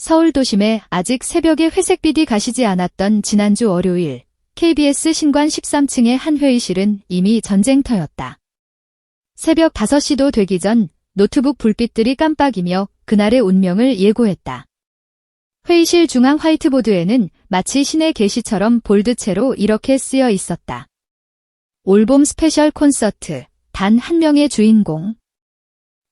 서울 도심에 아직 새벽에 회색빛이 가시지 않았던 지난주 월요일 KBS 신관 13층의 한 회의실은 이미 전쟁터였다. 새벽 5시도 되기 전 노트북 불빛들이 깜빡이며 그날의 운명을 예고했다. 회의실 중앙 화이트보드에는 마치 신의 계시처럼 볼드체로 이렇게 쓰여 있었다. 올봄 스페셜 콘서트, 단 한 명의 주인공.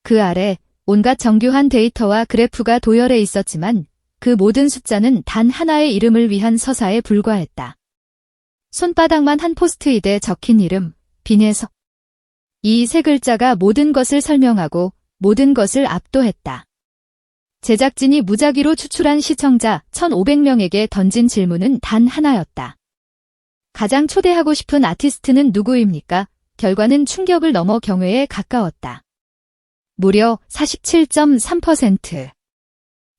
그 아래 온갖 정교한 데이터와 그래프가 도열해 있었지만 그 모든 숫자는 단 하나의 이름을 위한 서사에 불과했다. 손바닥만 한 포스트잇에 적힌 이름, 빈에서. 이세 글자가 모든 것을 설명하고 모든 것을 압도했다. 제작진이 무작위로 추출한 시청자 1,500명에게 던진 질문은 단 하나였다. 가장 초대하고 싶은 아티스트는 누구입니까? 결과는 충격을 넘어 경외에 가까웠다. 무려 47.3%.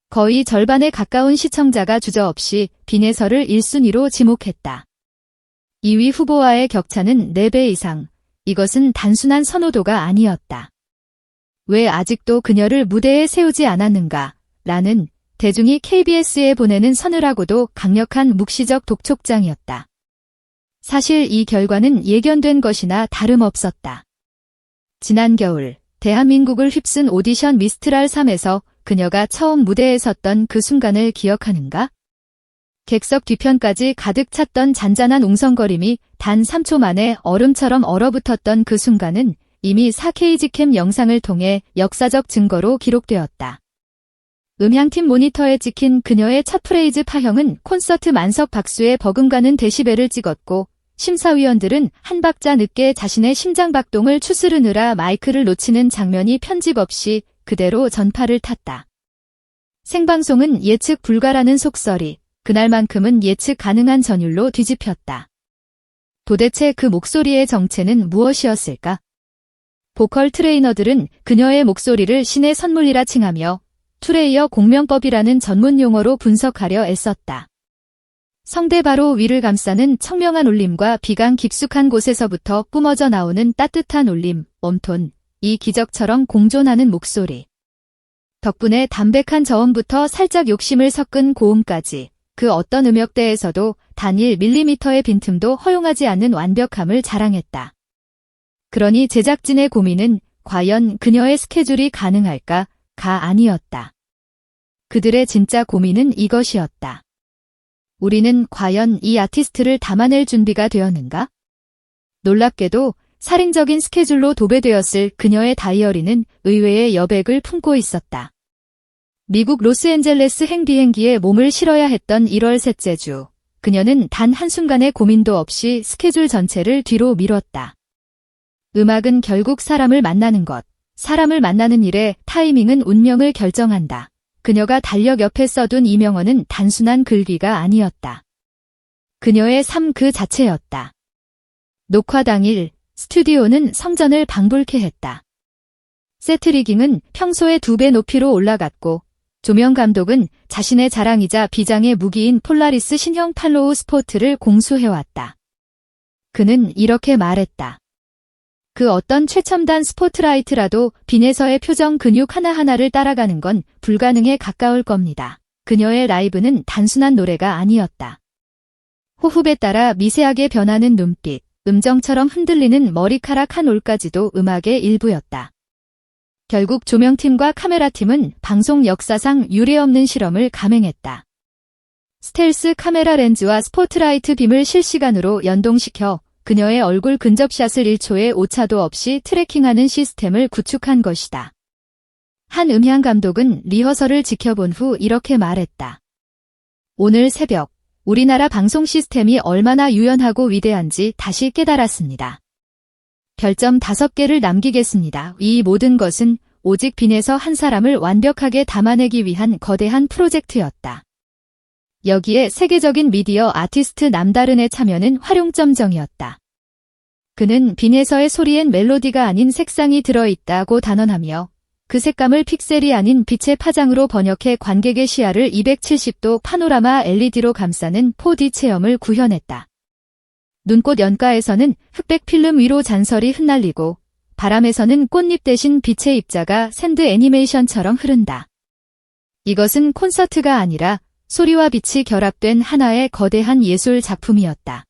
거의 절반에 가까운 시청자가 주저없이 빈에서를 1순위로 지목했다. 2위 후보와의 격차는 4배 이상. 이것은 단순한 선호도가 아니었다. 왜 아직도 그녀를 무대에 세우지 않았는가? 라는 대중이 KBS에 보내는 서늘하고도 강력한 묵시적 독촉장이었다. 사실 이 결과는 예견된 것이나 다름없었다. 지난 겨울 대한민국을 휩쓴 오디션 미스트랄 3에서 그녀가 처음 무대에 섰던 그 순간을 기억하는가? 객석 뒤편까지 가득 찼던 잔잔한 웅성거림이 단 3초 만에 얼음처럼 얼어붙었던 그 순간은 이미 4K지캠 영상을 통해 역사적 증거로 기록되었다. 음향팀 모니터에 찍힌 그녀의 첫 프레이즈 파형은 콘서트 만석 박수에 버금가는 데시벨을 찍었고 심사위원들은 한 박자 늦게 자신의 심장 박동을 추스르느라 마이크를 놓치는 장면이 편집 없이 그대로 전파를 탔다. 생방송은 예측 불가라는 속설이 그날만큼은 예측 가능한 전율로 뒤집혔다. 도대체 그 목소리의 정체는 무엇이었을까? 보컬 트레이너들은 그녀의 목소리를 신의 선물이라 칭하며 투레이어 공명법이라는 전문 용어로 분석하려 애썼다. 성대 바로 위를 감싸는 청명한 울림과 비강 깊숙한 곳에서부터 뿜어져 나오는 따뜻한 울림, 웜톤, 이 기적처럼 공존하는 목소리. 덕분에 담백한 저음부터 살짝 욕심을 섞은 고음까지 그 어떤 음역대에서도 단 1mm의 빈틈도 허용하지 않는 완벽함을 자랑했다. 그러니 제작진의 고민은 과연 그녀의 스케줄이 가능할까? 가 아니었다. 그들의 진짜 고민은 이것이었다. 우리는 과연 이 아티스트를 담아낼 준비가 되었는가? 놀랍게도 살인적인 스케줄로 도배되었을 그녀의 다이어리는 의외의 여백을 품고 있었다. 미국 로스앤젤레스 행비행기에 몸을 실어야 했던 1월 셋째 주, 그녀는 단 한순간의 고민도 없이 스케줄 전체를 뒤로 미뤘다. 음악은 결국 사람을 만나는 것, 사람을 만나는 일에 타이밍은 운명을 결정한다. 그녀가 달력 옆에 써둔 이명언은 단순한 글귀가 아니었다. 그녀의 삶 그 자체였다. 녹화 당일 스튜디오는 성전을 방불케 했다. 세트리깅은 평소의 두 배 높이로 올라갔고 조명 감독은 자신의 자랑이자 비장의 무기인 폴라리스 신형 팔로우 스포트를 공수해왔다. 그는 이렇게 말했다. 그 어떤 최첨단 스포트라이트라도 빈에서의 표정 근육 하나하나를 따라가는 건 불가능에 가까울 겁니다. 그녀의 라이브는 단순한 노래가 아니었다. 호흡에 따라 미세하게 변하는 눈빛, 음정처럼 흔들리는 머리카락 한 올까지도 음악의 일부였다. 결국 조명팀과 카메라팀은 방송 역사상 유례없는 실험을 감행했다. 스텔스 카메라 렌즈와 스포트라이트 빔을 실시간으로 연동시켜 그녀의 얼굴 근접샷을 1초의 오차도 없이 트래킹하는 시스템을 구축한 것이다. 한 음향 감독은 리허설을 지켜본 후 이렇게 말했다. 오늘 새벽, 우리나라 방송 시스템이 얼마나 유연하고 위대한지 다시 깨달았습니다. 별점 5개를 남기겠습니다. 이 모든 것은 오직 빈에서 한 사람을 완벽하게 담아내기 위한 거대한 프로젝트였다. 여기에 세계적인 미디어 아티스트 남다른의 참여는 활용점정이었다. 그는 빈에서의 소리엔 멜로디가 아닌 색상이 들어있다고 단언하며 그 색감을 픽셀이 아닌 빛의 파장으로 번역해 관객의 시야를 270도 파노라마 LED로 감싸는 4D 체험을 구현했다. 눈꽃 연가에서는 흑백 필름 위로 잔설이 흩날리고 바람에서는 꽃잎 대신 빛의 입자가 샌드 애니메이션처럼 흐른다. 이것은 콘서트가 아니라 소리와 빛이 결합된 하나의 거대한 예술 작품이었다.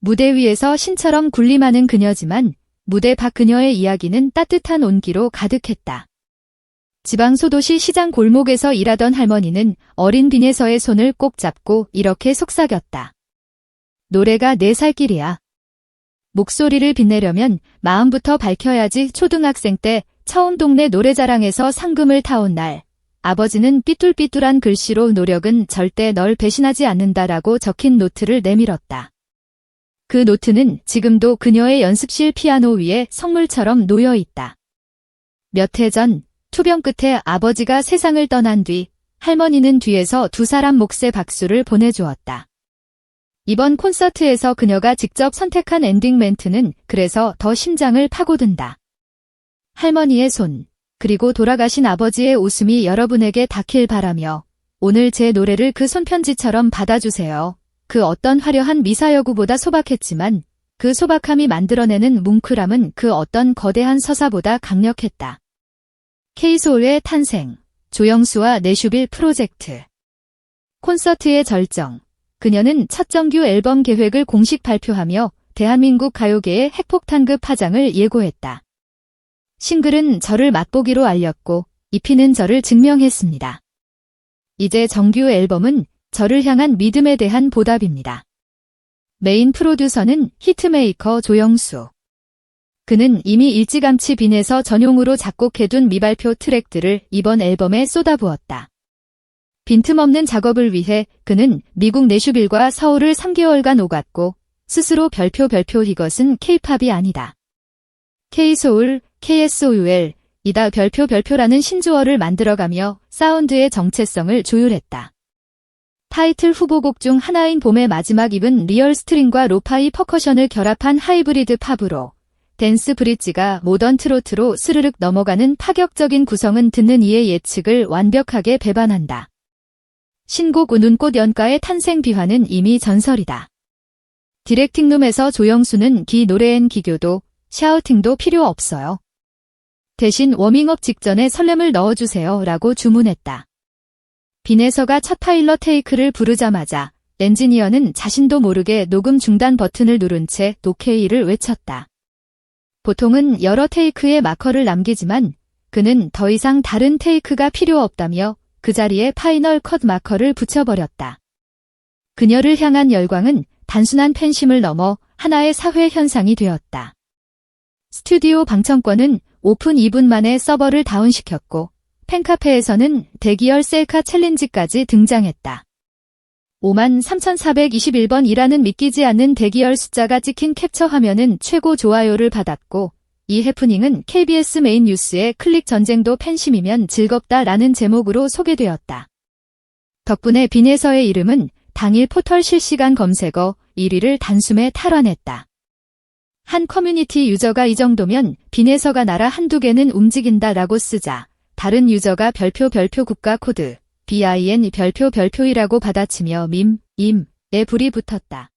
무대 위에서 신처럼 군림하는 그녀지만 무대 밖 그녀의 이야기는 따뜻한 온기로 가득했다. 지방 소도시 시장 골목에서 일하던 할머니는 어린 빈에서의 손을 꼭 잡고 이렇게 속삭였다. 노래가 내 살 길이야. 목소리를 빛내려면 마음부터 밝혀야지 초등학생 때 처음 동네 노래자랑에서 상금을 타온 날. 아버지는 삐뚤삐뚤한 글씨로 노력은 절대 널 배신하지 않는다라고 적힌 노트를 내밀었다. 그 노트는 지금도 그녀의 연습실 피아노 위에 성물처럼 놓여 있다. 몇 해 전 투병 끝에 아버지가 세상을 떠난 뒤 할머니는 뒤에서 두 사람 몫의 박수를 보내주었다. 이번 콘서트에서 그녀가 직접 선택한 엔딩 멘트는 그래서 더 심장을 파고든다. 할머니의 손, 그리고 돌아가신 아버지의 웃음이 여러분에게 닿길 바라며 오늘 제 노래를 그 손편지처럼 받아주세요. 그 어떤 화려한 미사여구보다 소박했지만 그 소박함이 만들어내는 뭉클함은 그 어떤 거대한 서사보다 강력했다. K소울의 탄생, 조영수와 내슈빌 프로젝트. 콘서트의 절정. 그녀는 첫 정규 앨범 계획을 공식 발표하며 대한민국 가요계의 핵폭탄급 파장을 예고했다. 싱글은 저를 맛보기로 알렸고 입히는 저를 증명했습니다. 이제 정규 앨범은 저를 향한 믿음에 대한 보답입니다. 메인 프로듀서는 히트메이커 조영수. 그는 이미 일찌감치 빈에서 전용으로 작곡해둔 미발표 트랙들을 이번 앨범에 쏟아부었다. 빈틈없는 작업을 위해 그는 미국 내슈빌과 서울을 3개월간 오갔고 스스로 별표 별표 이것은 케이팝이 아니다. K소울, KSOUL, 이다 별표 별표라는 신조어를 만들어가며 사운드의 정체성을 조율했다. 타이틀 후보곡 중 하나인 봄의 마지막 입은 리얼 스트링과 로파이 퍼커션을 결합한 하이브리드 팝으로 댄스 브릿지가 모던 트로트로 스르륵 넘어가는 파격적인 구성은 듣는 이의 예측을 완벽하게 배반한다. 신곡 운운꽃 연가의 탄생 비화는 이미 전설이다. 디렉팅룸에서 조영수는 기 노래엔 기교도 샤우팅도 필요 없어요. 대신 워밍업 직전에 설렘을 넣어주세요 라고 주문했다. 빈에서가 첫 파일럿 테이크를 부르자마자 엔지니어는 자신도 모르게 녹음 중단 버튼을 누른 채 노케이를 외쳤다. 보통은 여러 테이크의 마커를 남기지만 그는 더 이상 다른 테이크가 필요 없다며 그 자리에 파이널 컷 마커를 붙여버렸다. 그녀를 향한 열광은 단순한 팬심을 넘어 하나의 사회 현상이 되었다. 스튜디오 방청권은 오픈 2분 만에 서버를 다운시켰고 팬카페에서는 대기열 셀카 챌린지까지 등장했다. 53,421번이라는 믿기지 않는 대기열 숫자가 찍힌 캡처 화면은 최고 좋아요를 받았고 이 해프닝은 KBS 메인 뉴스의 클릭 전쟁도 팬심이면 즐겁다라는 제목으로 소개되었다. 덕분에 빈에서의 이름은 당일 포털 실시간 검색어 1위를 단숨에 탈환했다. 한 커뮤니티 유저가 이 정도면 빈에서가 나라 한두 개는 움직인다 라고 쓰자 다른 유저가 별표 별표 국가 코드 bin 별표 별표이라고 받아치며 밈, 임에 불이 붙었다.